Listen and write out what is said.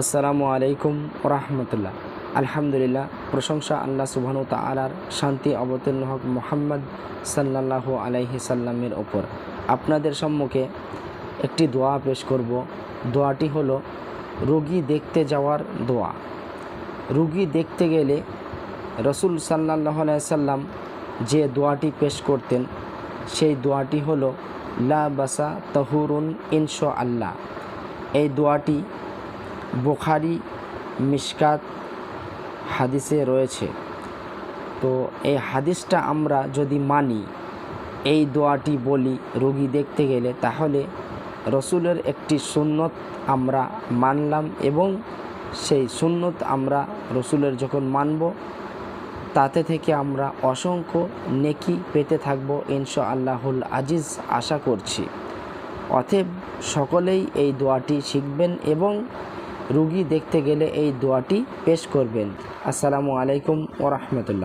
আসসালামু আলাইকুম রহমতুল্লাহ আলহামদুলিল্লাহ, প্রশংসা আল্লাহ সুবহানু তালার শান্তি অবতীর্ণ হক মোহাম্মদ সাল্লাল্লাহু আলাইহি সাল্লামের ওপর। আপনাদের সম্মুখে একটি দোয়া পেশ করব। দোয়াটি হলো, রোগী দেখতে যাওয়ার দোয়া। রুগী দেখতে গেলে রসুল সাল্লাহ সাল্লাম যে দোয়াটি পেশ করতেন, সেই দোয়াটি হলো, লা বাসা তহুরুন ইনশো আল্লাহ এই দোয়াটি বুখারি মিশকাত হাদিসে রয়েছে। তো এই হাদিসটা আমরা যদি মানি, এই দোয়াটি বলি রোগী দেখতে গেলে, তাহলে রসুলের একটি সুন্নত আমরা মানলাম এবং সেই সুন্নত আমরা রসুলের যখন মানব, তাতে থেকে আমরা অসংখ্য নেকি পেতে থাকব ইনশা আল্লাহুল আজিজ আশা করছি। অতএব সকলেই এই দোয়াটি শিখবেন এবং রুগী দেখতে গেলে এই দোয়াটি পেশ করবেন। আসসালামু আলাইকুম ওরহমতুল্লাহ